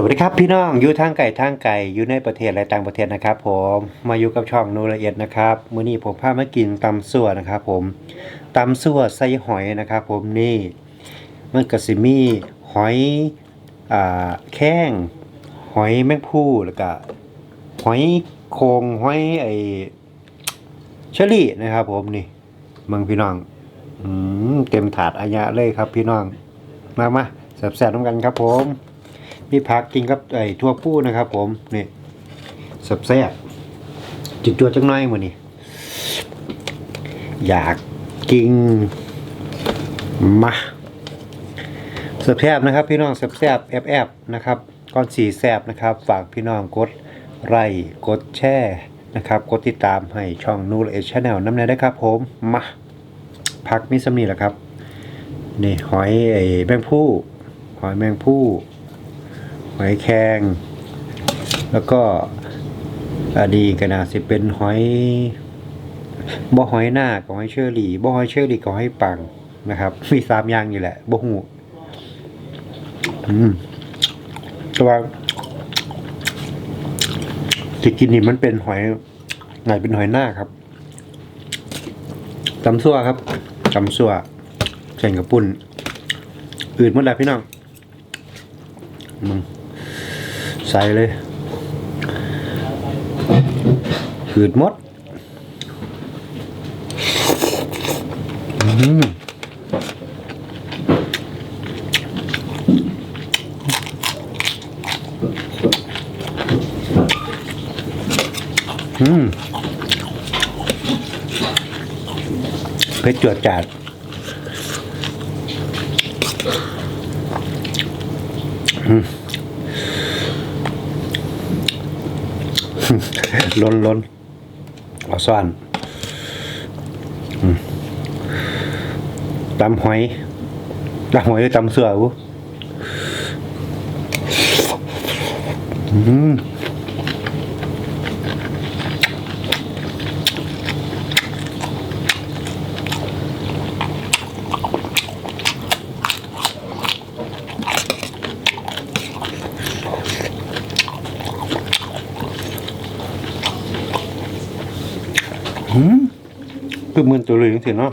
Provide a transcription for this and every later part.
สวัสดีครับพี่น้องอยู่ทางไก่ทางไก่อยู่ในประเทศและต่างประเทศนะครับ ผมมาอยู่กับช่องนูละเอียดนะครับมื้อนี้ผมพามากินตำซั่วนะครับ ผมตำซั่วใส่หอยนะครับ ผมนี่มันก็สิมีหอยอ่าแข้งหอยแมงผู้แล้วก็หอยโคงหอยไอเชอรี่นะครับ ผมนี่เมืองพี่น้องอืมเต็มถาดอายะเลยครับ พี่น้องมามาแซ่บๆน้ำกันครับผม มีผักกินกับไอ้ทั่วผู้นะครับ ผมนี่สับแซ่บจุดจวดจังน้อยมือนี่อยากกินมาสับแซ่บนะครับ พี่น้องสับแซ่บแอบแอบนะครับก้อนสีแซ่บนะครับ ฝากพี่น้องกดไลค์กดแชร์นะครับกดติดตามให้ช่องนูเอชแนลน้ำเนยได้ครับ ผมมาพักมีสำนีแหละครับนี่หอยไอ้แมงผู้หอยแมงผู้ หอยแครงแล้วก็อดีก็น่าสิเป็นหอยบ่หอยหน้ากับหอยเชอรี่บ่หอยเชอรี่กับหอยปังนะครับ มีสามอย่างนี่แหละบ่หูอืมแต่ว่าที่กินนี่มันเป็นหอยไหนเป็นหอยหน้าครับตำซั่วครับตำซั่วใส่กับปุ่นอื่นหมดแล้วพี่น้องมึง ใส่เลยหืดหมดอืมอืมเผ็ดจวดจัด ล้นล้นเอาซ่อนตำหอยตำหอยหรือตำเสือกูอืม คือมือนตัวเลยจริงๆเนาะ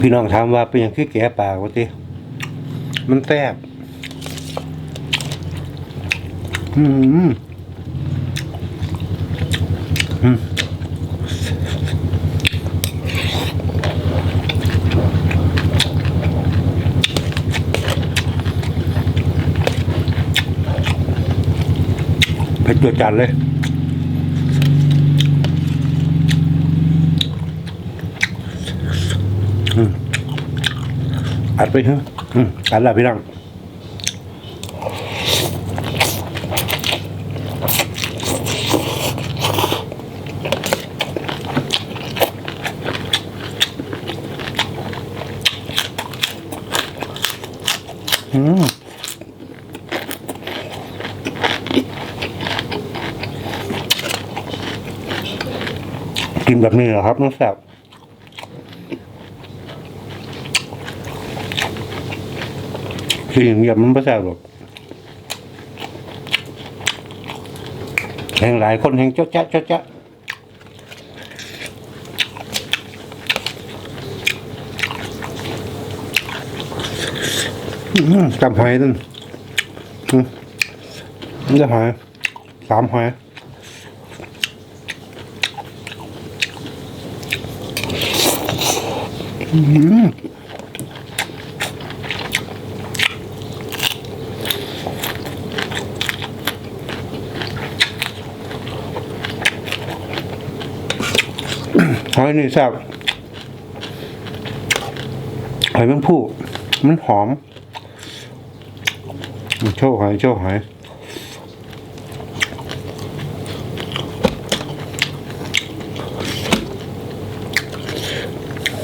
พี่น้องถามว่าเป็นอย่างคือแก่ปากวะติมันแซ่บอืม เผ็ดจัดจัดเลยอัดไปเถอะอัดละพี่น้อง กินแบบนี้เหรอครับน้องแซบคืออย่างเงียบมันไม่แซบหรอกแห่งหลายคนแห่งเจ้าแจ๊ะเจ้าแจ๊ะอื้อหือจำหอยนั่นจะหอยสามหอย หอยนี่แซ่บหอยมันผู้มันหอม โชว์หอย โชว์หอย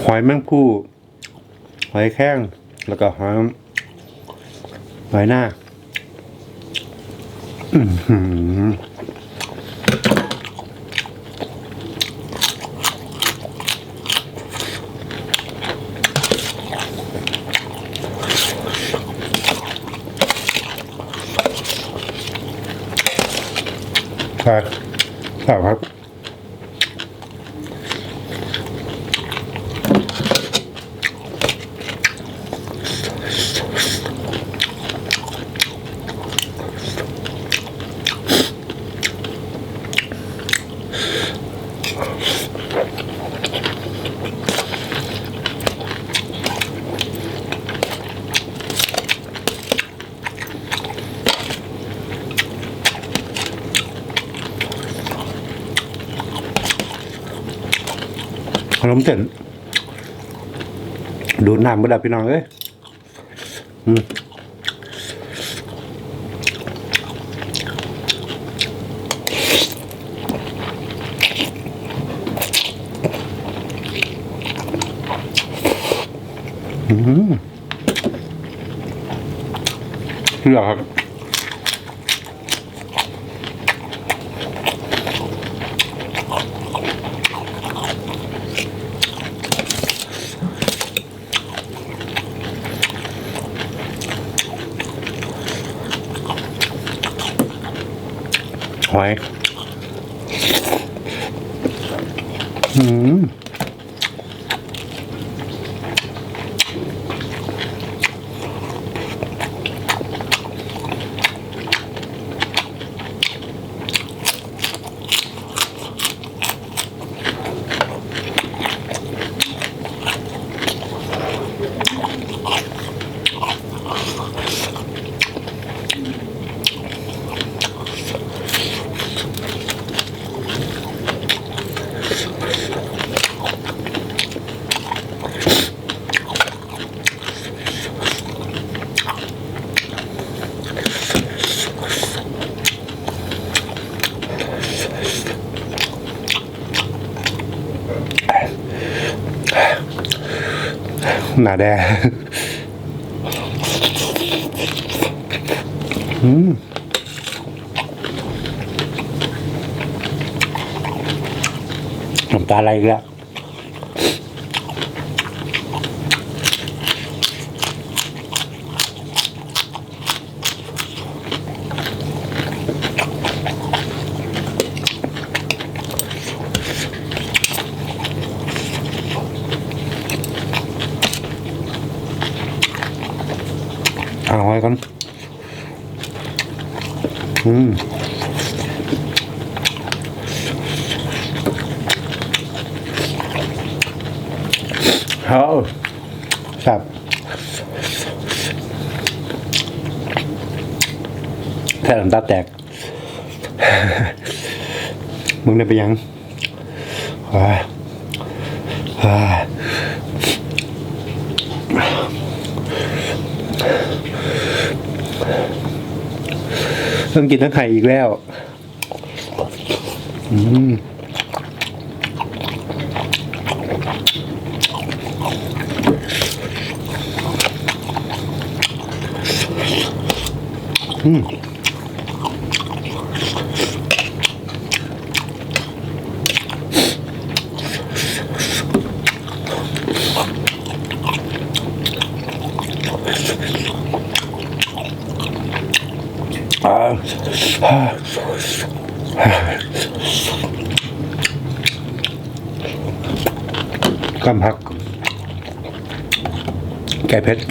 หอยแมงผู้หอยแข้ง แล้วก็หอมหอยหน้าอือหือครับครับครับ ขนมเส้นดูดน้ำบ่ได้พี่น้องเอ้ยอืม เลือครับหอยอืม หนาแดงอืมน้ำตาไหลอีกแล้ว เอาไว้ก่อนอืมเอาครับแค่น้ำตาแตก มึงได้ไปยังว้าว้า ต้องกินทั้งไข่อีกแล้ว อืมอืม อ่าอ่า กำพัก แก่เพชร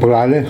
หอยป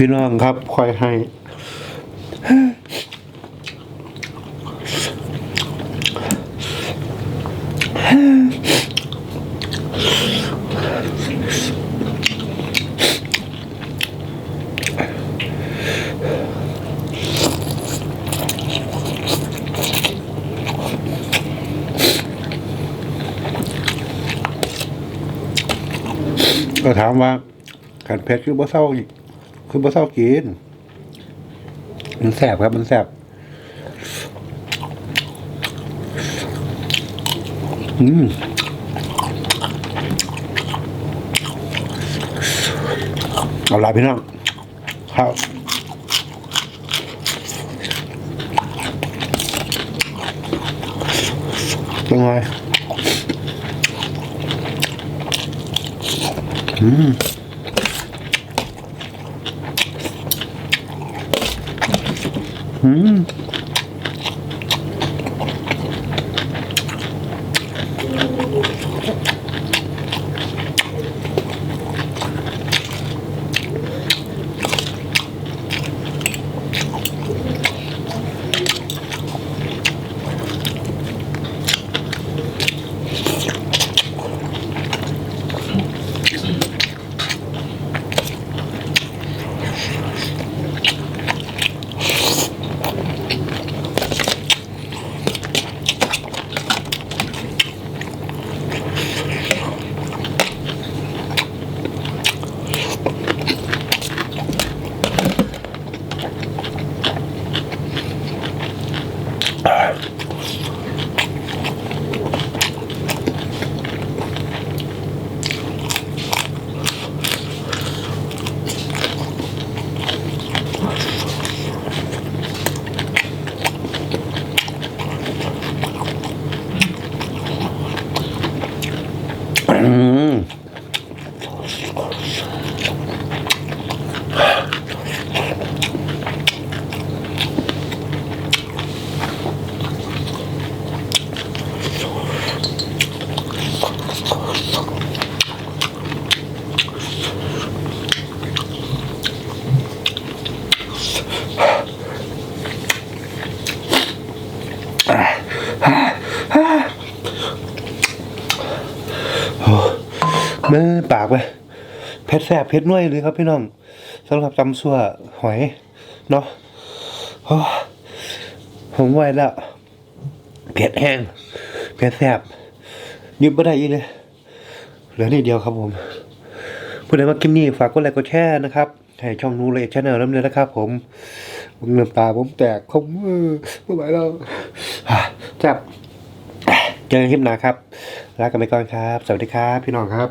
พี่น้องครับคอยให้ก็ถามว่าขันเพชรคือบ่เศร้าอีก คือบ่เศร้ากิน มันแสบครับ มันแสบอืมเอาละพี่น้องครับเป็นไงอืม อื มือปากไปเพชรแสบเพชรน้อยเลยครับพี่น้องสำหรับตำซั่วหอยเนาะโอ้ผมไหวแล้วเผ็ดแห้งเผ็ดแสบยุบไม่ได้อีกเลยเหลือนิดเดียวครับผมผู้ใดมากิมนี่ฝากกดไลค์กดแชร์นะครับให้ช่องนูเลยชแนลน้ำเลยนะครับ ผมเงินตาผมแตกผมเออไม่ไหวแล้วจับเจอกันคลิปหน้าครับ ลากันไปก่อนครับ สวัสดีครับ พี่น้องครับ